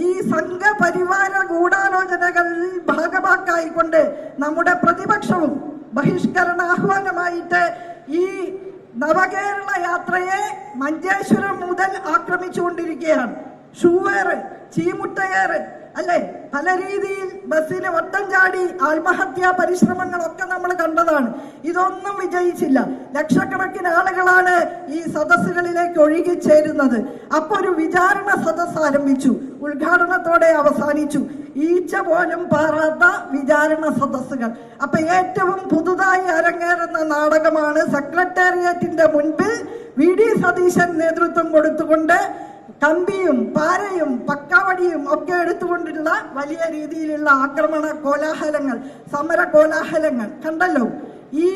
ഈ സംഘപരിവാര ഗൂഢാലോചനകൾ ഭാഗമാക്കായിക്കൊണ്ട് നമ്മുടെ പ്രതിപക്ഷവും ബഹിഷ്കരണ ആഹ്വാനമായിട്ട് ഈ നവകേരള യാത്രയെ മഞ്ചേശ്വരം മുതൽ ആക്രമിച്ചുകൊണ്ടിരിക്കുകയാണ്. ഷൂവേറ് ചീമുട്ടയേറ് അല്ലെ? പല രീതിയിൽ ബസ്സിൽ ഒട്ടം ചാടി ആത്മഹത്യാ പരിശ്രമങ്ങളൊക്കെ നമ്മൾ കണ്ടതാണ്. ഇതൊന്നും വിജയിച്ചില്ല. ലക്ഷക്കണക്കിന് ആളുകളാണ് ഈ സദസ്സുകളിലേക്ക് ഒഴുകിച്ചേരുന്നത് അപ്പോൾ ഒരു വിചാരണ സദസ് ആരംഭിച്ചു. ഉദ്ഘാടനത്തോടെ അവസാനിച്ചു. ഈച്ച പോലും പാറാത്ത വിചാരണ സദസ്സുകൾ. അപ്പൊ ഏറ്റവും പുതുതായി അരങ്ങേറുന്ന നാടകമാണ് സെക്രട്ടേറിയറ്റിന്റെ മുൻപിൽ വി. ഡി. സതീശൻ നേതൃത്വം കൊടുത്തുകൊണ്ട് കമ്പിയും പാരയും പക്കാവടിയും ഒക്കെ എടുത്തുകൊണ്ടുള്ള വലിയ രീതിയിലുള്ള ആക്രമണ കോലാഹലങ്ങൾ സമര കോലാഹലങ്ങൾ കണ്ടല്ലോ. ഈ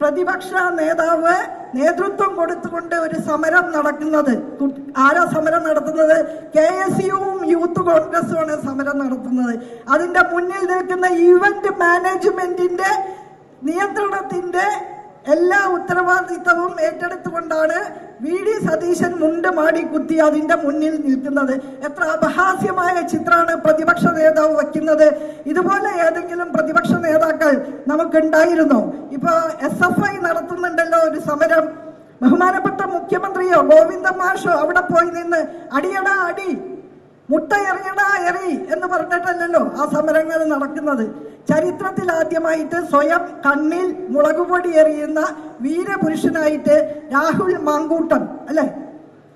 പ്രതിപക്ഷ നേതാവ് നേതൃത്വം കൊടുത്തുകൊണ്ട് ഒരു സമരം നടക്കുന്നത്. ആരാ സമരം നടത്തുന്നത്? കെ എസ് യുവും യൂത്ത് കോൺഗ്രസുമാണ് സമരം നടത്തുന്നത്. അതിന്റെ മുന്നിൽ നിൽക്കുന്ന ഇവന്റ് മാനേജ്മെന്റിന്റെ നിയന്ത്രണത്തിന്റെ എല്ലാ ഉത്തരവാദിത്തവും ഏറ്റെടുത്തുകൊണ്ടാണ് വി ഡി സതീശൻ മുണ്ട് മാടി കുത്തി അതിന്റെ മുന്നിൽ നിൽക്കുന്നത്. എത്ര അപഹാസ്യമായ ചിത്രമാണ് പ്രതിപക്ഷ നേതാവ് വയ്ക്കുന്നത്. ഇതുപോലെ ഏതെങ്കിലും പ്രതിപക്ഷ നേതാക്കൾ നമുക്കുണ്ടായിരുന്നോ. ഇപ്പൊ എസ് എഫ് ഐ നടത്തുന്നുണ്ടല്ലോ ഒരു സമരം. ബഹുമാനപ്പെട്ട മുഖ്യമന്ത്രിയോ ഗോവിന്ദ മാഷോ അവിടെ പോയി നിന്ന് അടിയടാ അടി മുട്ട എറിയടാ എറി എന്ന് പറഞ്ഞിട്ടല്ലല്ലോ ആ സമരങ്ങൾ നടക്കുന്നത്. ചരിത്രത്തിൽ ആദ്യമായിട്ട് സ്വയം കണ്ണിൽ മുളകുപൊടി എറിയുന്ന വീരപുരുഷനായിട്ട് രാഹുൽ മാങ്കൂട്ടം അല്ലെ?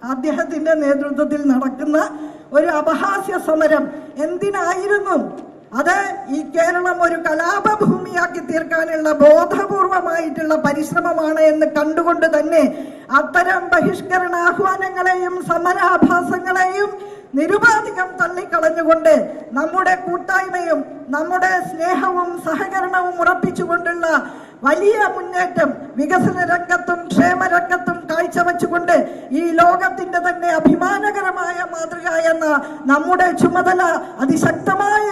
അദ്ദേഹത്തിന്റെ നേതൃത്വത്തിൽ നടക്കുന്ന ഒരു അപഹാസ്യ സമരം എന്തിനായിരുന്നു? അത് ഈ കേരളം ഒരു കലാപഭൂമിയാക്കി തീർക്കാനുള്ള ബോധപൂർവമായിട്ടുള്ള പരിശ്രമമാണ് എന്ന് കണ്ടുകൊണ്ട് തന്നെ അത്തരം ബഹിഷ്കരണ ആഹ്വാനങ്ങളെയും സമരാഭാസങ്ങളെയും നിരുപാധികം തള്ളിക്കളഞ്ഞുകൊണ്ട് നമ്മുടെ കൂട്ടായ്മയും നമ്മുടെ സ്നേഹവും സഹകരണവും ഉറപ്പിച്ചുകൊണ്ടുള്ള വലിയ മുന്നേറ്റം വികസന രംഗത്തും ക്ഷേമ രംഗത്തും കാഴ്ചവെച്ചുകൊണ്ട് ഈ ലോകത്തിന്റെ തന്നെ അഭിമാനകരമായ മാതൃക എന്ന നമ്മുടെ ചുമതല അതിശക്തമായ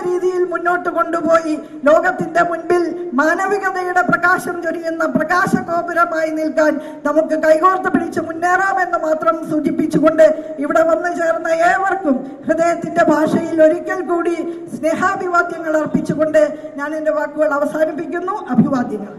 മുന്നോട്ട് കൊണ്ടുപോയി. ലോകത്തിന്റെ മുൻപിൽ മാനവികതയുടെ പ്രകാശം ചൊരിയുന്ന പ്രകാശ ഗോപുരമായി നിൽക്കാൻ നമുക്ക് കൈകോർത്ത് പിടിച്ച് മുന്നേറാമെന്ന് മാത്രം സൂചിപ്പിച്ചുകൊണ്ട് ഇവിടെ വന്നു ചേർന്ന ഏവർക്കും ഹൃദയത്തിന്റെ ഭാഷയിൽ ഒരിക്കൽ കൂടി സ്നേഹാഭിവാദ്യങ്ങൾ അർപ്പിച്ചുകൊണ്ട് ഞാൻ എന്റെ വാക്കുകൾ അവസാനിപ്പിക്കുന്നു. അഭിവാദ്യങ്ങൾ.